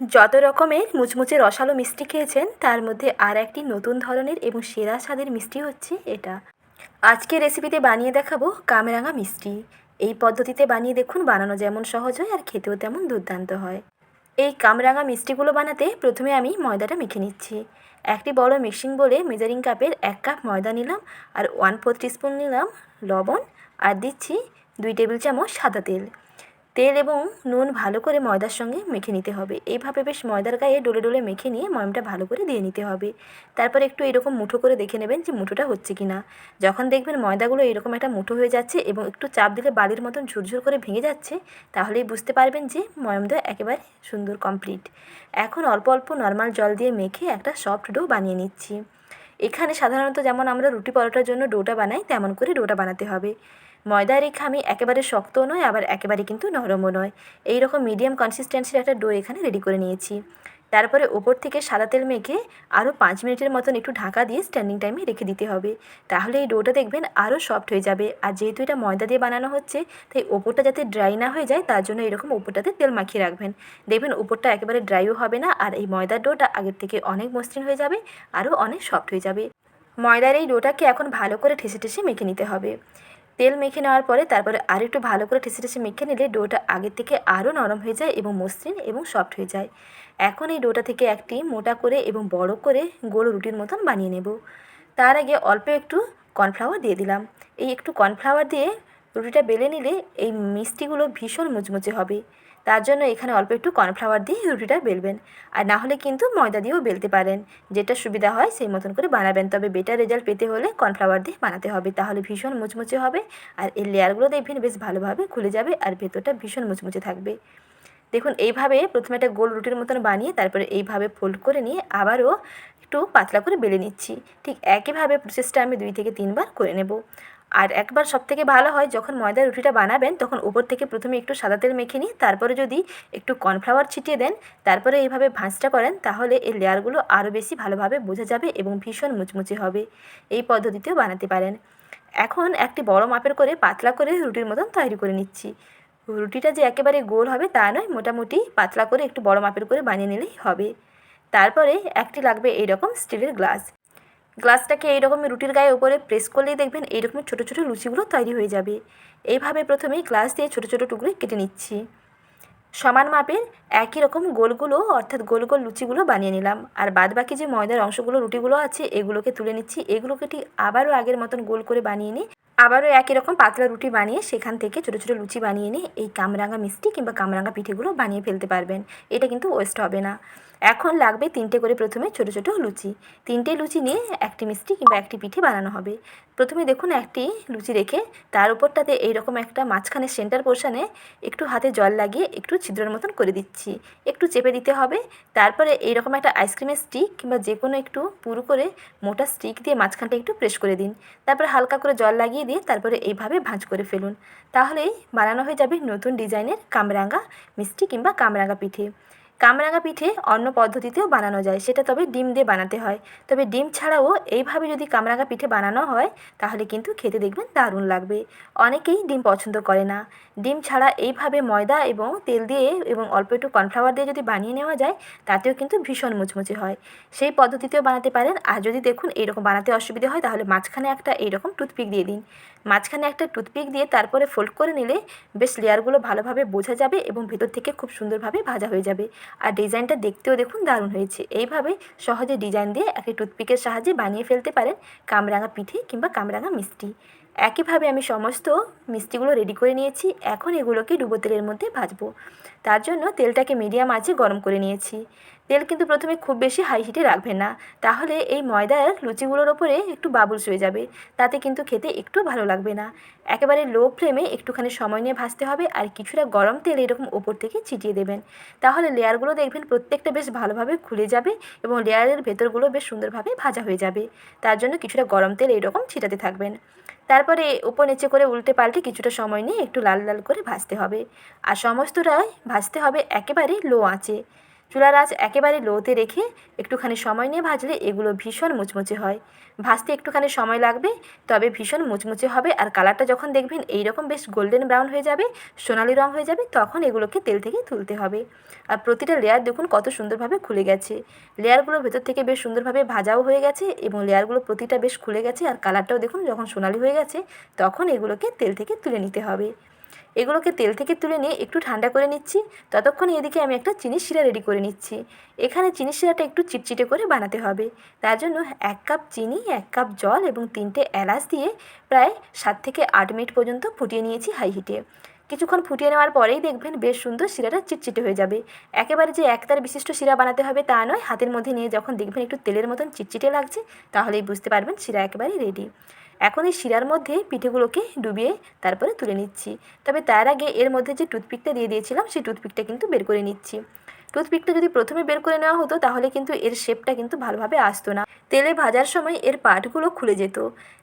যত রকমের মুচমুচে রসালো মিষ্টি খেয়েছেন, তার মধ্যে আর একটি নতুন ধরনের এবং সেরা স্বাদের মিষ্টি হচ্ছে এটা। আজকে রেসিপিতে বানিয়ে দেখাবো কামরাঙা মিষ্টি। এই পদ্ধতিতে বানিয়ে দেখুন বানানো যেমন সহজ হয় আর খেতেও তেমন দুর্দান্ত হয়। এই কামরাঙা মিষ্টিগুলো বানাতে প্রথমে আমি ময়দাটা মেখে নিচ্ছি। একটি বড় মিক্সিং বলে মেজারিং কাপের এক কাপ ময়দা নিলাম আর ওয়ান ফোর স্পুন নিলাম লবণ আর দিচ্ছি দুই টেবিল চামচ সাদা তেল। তেল এবং নুন ভালো করে ময়দার সঙ্গে মেখে নিতে হবে। এইভাবে বেশ ময়দার গায়ে ডলে ডলে মেখে নিয়ে ময়মটা ভালো করে দিয়ে নিতে হবে। তারপর একটু এরকম মুঠো করে দেখে নেবেন যে মুঠোটা হচ্ছে কি না যখন দেখবেন ময়দাগুলো এরকম একটা মুঠো হয়ে যাচ্ছে এবং একটু চাপ দিলে বালির মতন ঝুরঝুর করে ভেঙে যাচ্ছে, তাহলেই বুঝতে পারবেন যে ময়মটা একেবারে সুন্দর কমপ্লিট এখন অল্প অল্প নর্মাল জল দিয়ে মেখে একটা সফট ডো বানিয়ে নিচ্ছি। এখানে সাধারণত যেমন আমরা রুটি পরোটার জন্য ডোটা বানাই, তেমন করে ডোটা বানাতে হবে। ময়দার রেখা আমি একেবারে শক্তও নয়, আবার একেবারে কিন্তু নরমও নয়। এই রকম মিডিয়াম কনসিস্টেন্সির একটা ডো এখানে রেডি করে নিয়েছি। তারপরে ওপর থেকে সাদা তেল মেখে আরও পাঁচ মিনিটের মতন একটু ঢাকা দিয়ে স্ট্যান্ডিং টাইমে রেখে দিতে হবে। তাহলে এই ডোটা দেখবেন আরও সফট হয়ে যাবে। আর যেহেতু এটা ময়দা দিয়ে বানানো হচ্ছে, তাই ওপরটা যাতে ড্রাই না হয়ে যায়, তার জন্য এরকম ওপরটাতে তেল মাখিয়ে রাখবেন। দেখবেন ওপরটা একেবারে ড্রাইও হবে না, আর এই ময়দার ডোটা আগের থেকে অনেক মসৃণ হয়ে যাবে আরও অনেক সফট হয়ে যাবে। ময়দার এই ডোটাকে এখন ভালো করে ঠেসে ঠেসে মেখে নিতে হবে। তেল মেখে নেওয়ার পরে তারপরে আর একটু ভালো করে ঠেসে ঠেসে মেখে নিলে ডোটা আগের থেকে আরও নরম হয়ে যায় এবং মসৃণ এবং সফট হয়ে যায়। এখন এই ডোটা থেকে একটি মোটা করে এবং বড় করে গোল রুটির মতন বানিয়ে নেব। তার আগে অল্প একটু কর্নফ্লাওয়ার দিয়ে দিলাম। এই একটু কর্নফ্লাওয়ার দিয়ে রুটিটা বেলে নিলে এই মিষ্টিগুলো ভীষণ মুচমুচে হবে। তার জন্য এখানে অল্প একটু কর্নফ্লাওয়ার দিয়ে রুটিটা বেলবেন। আর না হলে কিন্তু ময়দা দিয়েও বেলতে পারেন। যেটা সুবিধা হয় সেই মতন করে বানাবেন। তবে বেটার রেজাল্ট পেতে হলে কর্নফ্লাওয়ার দিয়ে বানাতে হবে। তাহলে ভীষণ মুচমুচে হবে আর এর লেয়ারগুলো দেখবেন বেশ ভালোভাবে খুলে যাবে আর ভেতরটা ভীষণ মুচমুচে থাকবে। দেখুন, এইভাবে প্রথমে একটা গোল রুটির মতন বানিয়ে তারপরে এইভাবে ফোল্ড করে নিয়ে আবারও একটু পাতলা করে বেলে নিচ্ছি। ঠিক একইভাবে প্রসেসটা আমি দুই থেকে তিনবার করে নেব। আর একবার সব থেকে ভালো হয় যখন ময়দার রুটিটা বানাবেন, তখন উপর থেকে প্রথমে একটু সাদা তেল মেখে নিয়ে, তারপরে যদি একটু কর্নফ্লাওয়ার ছিটিয়ে দেন, তারপরে এইভাবে ভাঁজটা করেন, তাহলে এই লেয়ারগুলো আরও বেশি ভালোভাবে বোঝা যাবে এবং ভীষণ মুচমুচে হবে। এই পদ্ধতিতেও বানাতে পারেন। এখন একটি বড় মাপের করে পাতলা করে রুটির মতন তৈরি করে নিচ্ছি। রুটিটা যে একেবারে গোল হবে তা নয়, মোটামুটি পাতলা করে একটু বড় মাপের করে বানিয়ে নিলেই হবে। তারপরে একটি লাগবে এইরকম স্টিলের গ্লাস। গ্লাসটাকে এইরকম রুটির গায়ে উপরে প্রেস করলেই দেখবেন এইরকম ছোটো ছোটো লুচিগুলো তৈরি হয়ে যাবে। এইভাবে প্রথমেই গ্লাস দিয়ে ছোটো ছোটো টুকরো কেটে নিচ্ছি। সমান মাপের একই রকম গোলগুলো অর্থাৎ গোল গোল লুচিগুলো বানিয়ে নিলাম। আর বাদ বাকি যে ময়দার অংশগুলো, রুটিগুলো আছে, এগুলোকে তুলে নিচ্ছি। এগুলোকে ঠিক আবারও আগের মতন গোল করে বানিয়ে নিই। আবারও একই রকম পাতলা রুটি বানিয়ে সেখান থেকে ছোটো ছোটো লুচি বানিয়ে নিয়ে এই কামরাঙা মিষ্টি কিংবা কামরাঙা পিঠেগুলো বানিয়ে ফেলতে পারবেন। এটা কিন্তু ওয়েস্ট হবে না। এখন লাগবে তিনটে করে প্রথমে ছোটো ছোটো লুচি। তিনটে লুচি নিয়ে একটি মিষ্টি কিংবা একটি পিঠে বানানো হবে। প্রথমে দেখুন একটি লুচি রেখে তার উপরটাতে এইরকম একটা মাঝখানে সেন্টার পোর্শানে একটু হাতে জল লাগিয়ে একটু ছিদ্রের মতন করে দিচ্ছি। একটু চেপে দিতে হবে। তারপরে এইরকম একটা আইসক্রিমের স্টিক কিংবা যে কোনো একটু পুরু করে মোটা স্টিক দিয়ে মাঝখানটা একটু প্রেস করে দিন। তারপরে হালকা করে জল লাগিয়ে দিয়ে তারপরে এইভাবে ভাঁজ করে ফেলুন। তাহলেই বানানো হয়ে যাবে নতুন ডিজাইনের কামরাঙ্গা মিষ্টি কিংবা কামরাঙ্গা পিঠে। কামরাঙা পিঠে অন্য পদ্ধতিতেও বানানো যায়, সেটা তবে ডিম দিয়ে বানাতে হয়। তবে ডিম ছাড়াও এইভাবে যদি কামরাঙা পিঠে বানানো হয়, তাহলে কিন্তু খেতে দেখবেন দারুণ লাগবে। অনেকেই ডিম পছন্দ করে না। ডিম ছাড়া এইভাবে ময়দা এবং তেল দিয়ে এবং অল্প একটু কর্নফ্লাওয়ার দিয়ে যদি বানিয়ে নেওয়া যায়, তাতেও কিন্তু ভীষণ মুচমুচে হয়। সেই পদ্ধতিতেও বানাতে পারেন। আর যদি দেখুন এইরকম বানাতে অসুবিধা হয়, তাহলে মাঝখানে একটা এইরকম টুথপিক দিয়ে দিন। মাঝখানে একটা টুথপিক দিয়ে তারপরে ফোল্ড করে নিলে বেশ লেয়ারগুলো ভালোভাবে বোঝা যাবে এবং ভেতর থেকে খুব সুন্দরভাবে ভাজা হয়ে যাবে। আর ডিজাইনটা দেখতেও দেখুন দারুণ হয়েছে। এইভাবে সহজে ডিজাইন দিয়ে একটি টুথপিকের সাহায্যে বানিয়ে ফেলতে পারেন কামরাঙা পিঠে কিংবা কামরাঙা মিষ্টি। একইভাবে আমি সমস্ত মিষ্টিগুলো রেডি করে নিয়েছি। এখন এগুলোকে ডুবো তেলের মধ্যে ভাজবো। তার জন্য তেলটাকে মিডিয়াম আঁচে গরম করে নিয়েছি। তেল কিন্তু প্রথমে খুব বেশি হাই হিটে রাখবেন না। তাহলে এই ময়দার লুচিগুলোর ওপরে একটু বাবুলস হয়ে যাবে। তাতে কিন্তু খেতে একটু ভালো লাগবে না। একেবারে লো ফ্লেমে একটুখানি সময় নিয়ে ভাজতে হবে আর কিছুটা গরম তেল এরকম ওপর থেকে ছিটিয়ে দেবেন। তাহলে লেয়ারগুলো দেখবেন প্রত্যেকটা বেশ ভালোভাবে খুলে যাবে এবং লেয়ারের ভেতরগুলো বেশ সুন্দরভাবে ভাজা হয়ে যাবে। তার জন্য কিছুটা গরম তেল এইরকম ছিটাতে থাকবেন। তারপরে উপর নিচে করে উল্টে পাল্টে কিছুটা সময় নিয়ে একটু লাল লাল করে ভাজতে হবে। আর সমস্তটাই ভাজতে হবে একেবারে লো আঁচে। চুলার আঁচ একেবারে লোতে রেখে একটুখানি সময় নিয়ে ভাজলে এগুলো ভীষণ মুচমুচে হয়। ভাজতে একটুখানি সময় লাগবে, তবে ভীষণ মুচমুচে হবে আর কালারটা যখন দেখবেন এই রকম বেশ গোল্ডেন ব্রাউন হয়ে যাবে, সোনালি রং হয়ে যাবে, তখন এগুলোকে তেল থেকে তুলতে হবে। আর প্রতিটা লেয়ার দেখুন কত সুন্দরভাবে খুলে গেছে। লেয়ারগুলো ভেতর থেকে বেশ সুন্দরভাবে ভাজাও হয়ে গেছে এবং লেয়ারগুলো প্রতিটা বেশ খুলে গেছে আর কালারটাও দেখুন যখন সোনালি হয়ে গেছে, তখন এগুলোকে তেল থেকে তুলে নিতে হবে। এগুলোকে তেল থেকে তুলে নিয়ে একটু ঠান্ডা করে নিচ্ছি। ততক্ষণে এদিকে আমি একটা চিনির শিরা রেডি করে নিচ্ছি। এখানে চিনির শিরাটা একটু চিটচিটে করে বানাতে হবে। তার জন্য এক কাপ চিনি, এক কাপ জল এবং তিনটে এলাচ দিয়ে প্রায় সাত থেকে আট মিনিট পর্যন্ত ফুটিয়ে নিয়েছি হাই হিটে কিছুক্ষণ ফুটিয়ে নেওয়ার পরেই দেখবেন বেশ সুন্দর শিরাটা চিটচিটে হয়ে যাবে। একেবারে যে একতার বিশিষ্ট শিরা বানাতে হবে তা নয়, হাতের মধ্যে নিয়ে যখন দেখবেন একটু তেলের মতন চিটচিটে লাগছে, তাহলেই বুঝতে পারবেন শিরা একেবারে রেডি এখন এই শিরার মধ্যে পিঠেগুলোকে ডুবিয়ে তারপরে তুলে নিচ্ছি। তবে তার আগে এর মধ্যে যে টুথপিকটা দিয়ে দিয়েছিলাম, সেই টুথপিকটা কিন্তু বের করে নিচ্ছি। টুথপিকটা যদি প্রথমে বের করে নেওয়া হতো, তাহলে কিন্তু এর শেপটা কিন্তু ভালোভাবে আসতো না। তেলে ভাজার সময় এর পাটগুলো খুলে যেত।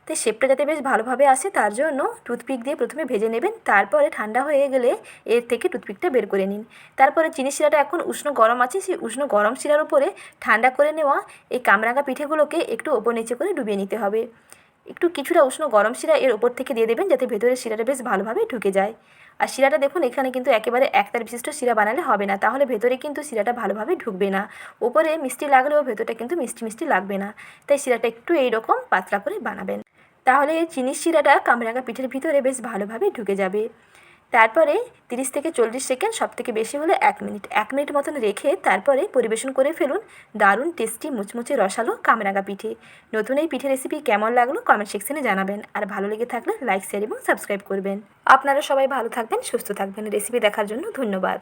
তাই শেপটা যাতে বেশ ভালোভাবে আসে, তার জন্য টুথপিক দিয়ে প্রথমে ভেজে নেবেন। তারপরে ঠান্ডা হয়ে গেলে এর থেকে টুথপিকটা বের করে নিন। তারপরে চিনি শিরাটা এখন উষ্ণ গরম আছে, সেই উষ্ণ গরম শিরার উপরে ঠান্ডা করে নেওয়া এই কামরাঙা পিঠেগুলোকে একটু ওপর নিচে করে ডুবিয়ে নিতে হবে। একটু কিছুটা উষ্ণ গরম শিরা এর ওপর থেকে দিয়ে দেবেন যাতে ভেতরের শিরাটা বেশ ভালোভাবে ঢুকে যায়। আর শিরাটা দেখুন, এখানে কিন্তু একেবারে একতার বিশিষ্ট শিরা বানালে হবে না। তাহলে ভেতরে কিন্তু শিরাটা ভালোভাবে ঢুকবে না। ওপরে মিষ্টি লাগলেও ভেতরটা কিন্তু মিষ্টি মিষ্টি লাগবে না। তাই শিরাটা একটু এইরকম পাতলা করে বানাবেন। তাহলে চিনির শিরাটা কামরাঙা পিঠের ভিতরে বেশ ভালোভাবে ঢুকে যাবে। তারপরে তিরিশ থেকে চল্লিশ সেকেন্ড সব থেকে বেশি হলে এক মিনিট। এক মিনিট মতন রেখে তারপরে পরিবেশন করে ফেলুন দারুণ টেস্টি মুচমুচে রসালো কামরাঙা পিঠে। নতুন এই পিঠে রেসিপি কেমন লাগল কমেন্ট সেকশনে জানাবেন। আর ভালো লেগে থাকলে লাইক শেয়ার এবং সাবস্ক্রাইব করবেন। আপনারা সবাই ভালো থাকবেন, সুস্থ থাকবেন। রেসিপি দেখার জন্য ধন্যবাদ।